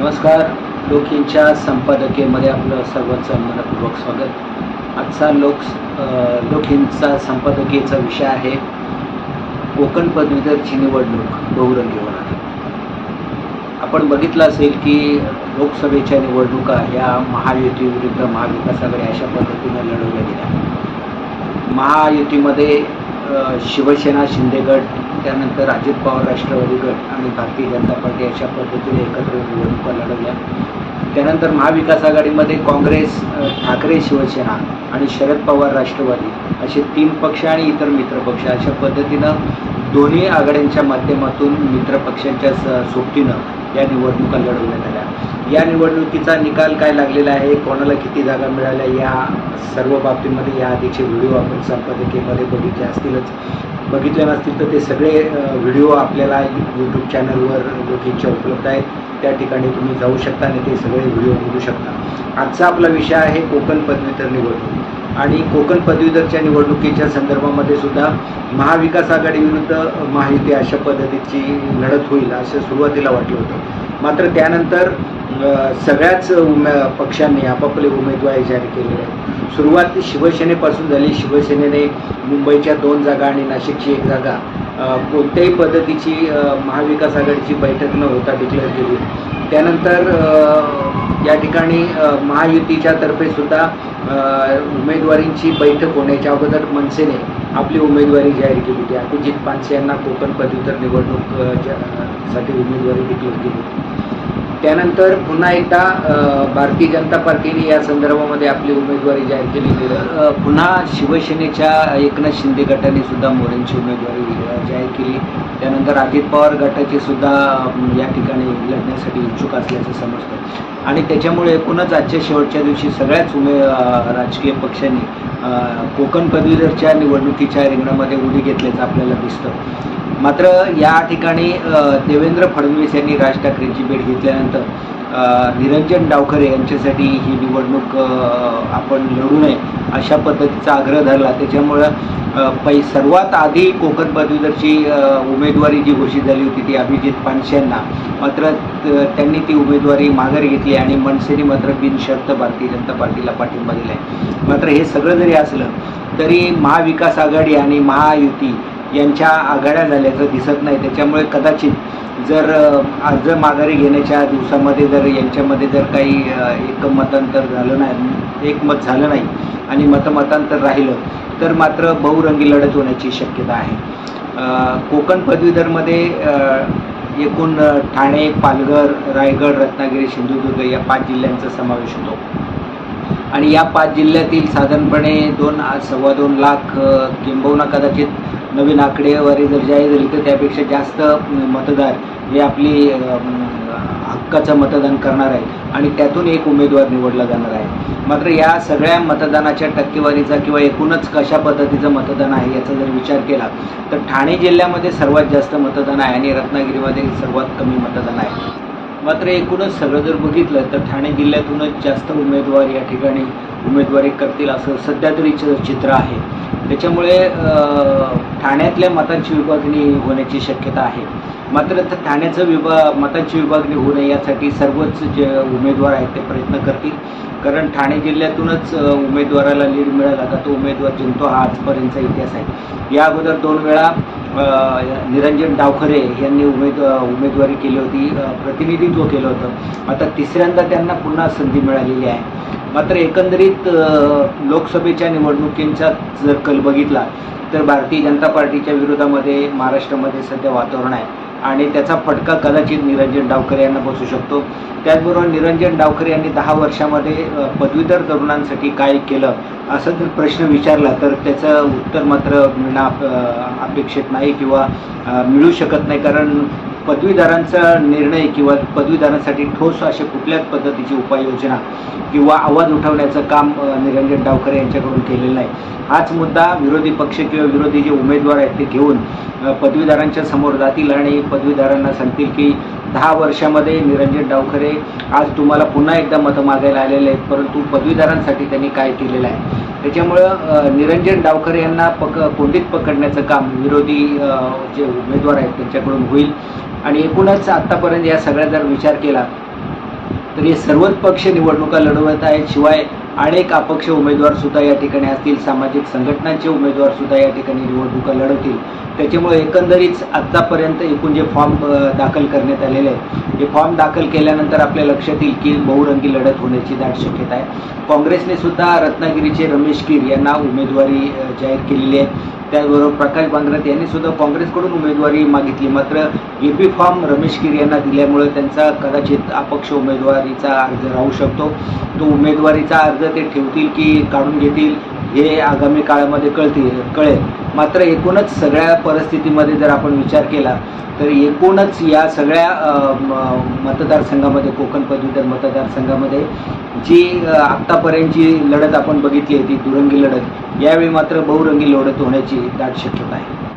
नमस्कार. लोकींच्या संपादकीयमध्ये आपलं सर्वांचं मनपूर्वक स्वागत. आजचा लोक अ, लोकींचा संपादकीयचा विषय आहे कोकण पदवीधरची निवडणूक बहुरंगी होणार आपण बघितलं असेल की लोकसभेच्या निवडणुका ह्या महायुती विरुद्ध महाविकास आघाडी अशा पद्धतीनं लढवल्या गेल्या. महायुतीमध्ये शिवसेना शिंदे गट त्यानंतर अजित पवार राष्ट्रवादी गट आणि भारतीय जनता पार्टी अशा पद्धतीने एकत्र निवडणुका लढवल्या. त्यानंतर महाविकास आघाडीमध्ये काँग्रेस ठाकरे शिवसेना आणि शरद पवार राष्ट्रवादी असे तीन पक्ष आणि इतर मित्रपक्ष अशा पद्धतीनं दोन्ही आघाड्यांच्या माध्यमातून मित्र पक्षांच्या स सोबतीनं या निवडणुका लढवण्यात आल्या. या निवडणुकीचा निकाल काय लागलेला आहे? कोणाला किती जागा मिळाल्या? या सर्व बाबतींमध्ये या आधीचे व्हिडिओ आपण संपादकीमध्ये बघितले असतीलच. बघितले नसतील तर ते सगळे व्हिडिओ आपल्याला यूट्यूब चॅनलवर लोकींच्या उपलब्ध आहेत. त्या ठिकाणी तुम्ही जाऊ शकता आणि ते सगळे व्हिडिओ बघू शकता. आजचा आपला विषय आहे कोकण पदवीधर निवडणूक. आणि कोकण पदवीधरच्या निवडणुकीच्या संदर्भामध्ये सुद्धा महाविकास आघाडी विरुद्ध महायुती अशा पद्धतीची लढत होईल असं सुरुवातीला वाटलं होतं. मात्र त्यानंतर सगळ्याच उमे पक्षांनी आपापले उमेदवार जाहीर केलेले आहेत. सुरुवात शिवसेनेपासून झाली. शिवसेनेने मुंबईच्या दोन जागा आणि नाशिकची एक जागा कोणत्याही पद्धतीची महाविकास आघाडीची बैठक न होता डिक्लेअर केली. त्यानंतर या ठिकाणी महायुतीच्या तर्फे सुद्धा उमेदवारींची बैठक होण्याच्या अगोदर मनसेने आपली उमेदवारी जाहीर केली होती. अभिजित पानसे यांना कोकण पदव्युत्तर निवडणूकसाठी उमेदवारी दिली होती. त्यानंतर पुन्हा एकदा भारतीय जनता पार्टीने या संदर्भामध्ये आपली उमेदवारी जाहीर केली पुन्हा शिवसेनेच्या एकनाथ शिंदे गटाने सुद्धा मोरेंची उमेदवारी जाहीर केली. त्यानंतर अजित पवार गटाचे सुद्धा या ठिकाणी लढण्यासाठी इच्छुक असल्याचं समजतं. आणि त्याच्यामुळे एकूणच आजच्या शेवटच्या दिवशी सगळ्याच उमे राजकीय पक्षांनी कोकण पदवीधरच्या निवडणुकीच्या रिंगणामध्ये उडी घेतल्याचं आपल्याला दिसतं. मात्र या ठिकाणी देवेंद्र फडणवीस यांनी राज ठाकरेंची भेट घेतल्यानंतर निरंजन डावखरे यांच्यासाठी ही निवडणूक आपण लढू नये अशा पद्धतीचा आग्रह धरला. त्याच्यामुळं पै सर्वात आधी कोकण पदवीधरची उमेदवारी जी घोषित झाली होती ती अभिजित पानसे यांना. मात्र त्यांनी ती उमेदवारी माघारी घेतली आणि मनसेने मात्र बिनशर्त भारतीय जनता पार्टीला पाठिंबा दिला आहे मात्र हे सगळं जरी असलं तरी महाविकास आघाडी आणि महायुती यांच्या आघाड्या झाल्याचं दिसत नाही. त्याच्यामुळे कदाचित जर आज अर्ज माघारी घेण्याच्या दिवसामध्ये जर यांच्यामध्ये जर काही एक मतांतर झालं नाही एकमत झालं नाही आणि मतमतांतर राहिलं तर मात्र बहुरंगी लढत होण्याची शक्यता आहे. कोकण पदवीधरमध्ये एकूण ठाणे पालघर रायगड रत्नागिरी सिंधुदुर्ग या पाच जिल्ह्यांचा समावेश होतो. आणि या पाच जिल्ह्यातील साधारणपणे दोन सव्वा दोन लाख किंबहुना कदाचित नवीन आकडेवारी जर जाहीर झाली तर त्यापेक्षा जास्त मतदार हे आपली हक्काचं मतदान करणार आहेत आणि त्यातून एक उमेदवार निवडला जाणार आहे. मात्र या सगळ्या मतदानाच्या टक्केवारीचा किंवा एकूणच कशा पद्धतीचं मतदान आहे याचा जर विचार केला तर ठाणे जिल्ह्यामध्ये सर्वात जास्त मतदान आहे आणि रत्नागिरीमध्ये सर्वात कमी मतदान आहे. मात्र एकूणच सगळं जर बघितलं तर ठाणे जिल्ह्यातूनच जास्त उमेदवार या ठिकाणी उमेदवारी करतील असं सध्या तरी चित्र आहे. त्याच्यामुळे ठाण्यातल्या मतांची विभागणी होण्याची शक्यता आहे. मात्र तर ठाण्याचं विभा मतांची विभागणी होऊ नये यासाठी सर्वच जे उमेदवार आहेत ते प्रयत्न करतील. कारण ठाणे जिल्ह्यातूनच उमेदवाराला लीड मिळाला का तो उमेदवार जिंकतो हा आजपर्यंतचा इतिहास आहे. या अगोदर दोन वेळा निरंजन डावखरे यांनी उमेद उमेदवारी केली होती. प्रतिनिधित्व केलं होतं. आता तिसऱ्यांदा त्यांना पुन्हा संधी मिळालेली आहे. मात्र एकंदरीत लोकसभेच्या निवडणुकींचा जर कल बघितला तर भारतीय जनता पार्टीच्या विरोधामध्ये महाराष्ट्रामध्ये सध्या वातावरण आहे. आणि त्याचा फटका कदाचित निरंजन डावकर यांना बसू शकतो. त्याचबरोबर निरंजन डावकर यांनी दहा वर्षामध्ये पदवीधर तरुणांसाठी काय केलं असं जर प्रश्न विचारला तर त्याचं उत्तर मात्र मिळणं अपेक्षित नाही किंवा मिळू शकत नाही. कारण पदवीधरांचा निर्णय किंवा पदवीधरांसाठी ठोस अशा कुठल्याच पद्धतीची उपाययोजना किंवा आवाज उठवण्याचं काम निरंजन डावकर यांच्याकडून केलेलं नाही. हाच मुद्दा विरोधी पक्ष किंवा विरोधी जे उमेदवार आहेत ते घेऊन पदवीधरांच्या समोर जातील आणि पदवीधरांना सांगतील की दहा वर्षामध्ये निरंजन डावखरे आज तुम्हाला पुन्हा एकदा मतं मागायला आलेले आहेत परंतु पदवीधरांसाठी त्यांनी काय केलेलं आहे? त्याच्यामुळं निरंजन डावखरे यांना पक कोंडीत पकडण्याचं काम विरोधी जे उमेदवार आहेत त्यांच्याकडून होईल. आणि एकूणच आत्तापर्यंत या सगळ्या जर विचार केला तर हे सर्वच पक्ष निवडणुका लढवत आहेत. शिवाय अनेक अपक्ष उमेदवार सुद्धा या ठिकाणी असतील सामाजिक संघटनांचे उमेदवार सुद्धा या ठिकाणी निवडणुका लढवतील. त्याच्यामुळे एकंदरीत आत्तापर्यंत एकूण जे फॉर्म दाखल करण्यात आलेले आहेत हे फॉर्म दाखल केल्यानंतर आपल्या लक्षात येईल की बहुरंगी लढत होण्याची दाट शक्यता आहे. काँग्रेसने सुद्धा रत्नागिरीचे रमेश कीर यांना उमेदवारी जाहीर केलेली आहे. त्याचबरोबर प्रकाश बांगरत यांनी सुद्धा काँग्रेसकडून उमेदवारी मागितली. मात्र A B form Ramesh Keer यांना दिल्यामुळे त्यांचा कदाचित अपक्ष उमेदवारीचा अर्ज राहू शकतो. तो उमेदवारीचा अर्ज ते ठेवतील की काढून घेतील हे आगामी काळामध्ये कळतील कळेल. मात्र एकूणच सगळ्या परिस्थितीमध्ये जर आपण विचार केला तर एकूणच या सगळ्या म- मतदारसंघामध्ये कोकण पदवीधर मतदारसंघामध्ये जी आत्तापर्यंतची लढत आपण बघितली आहे ती दुरंगी लढत यावेळी मात्र बहुरंगी लढत होण्याची दाट शक्यता आहे.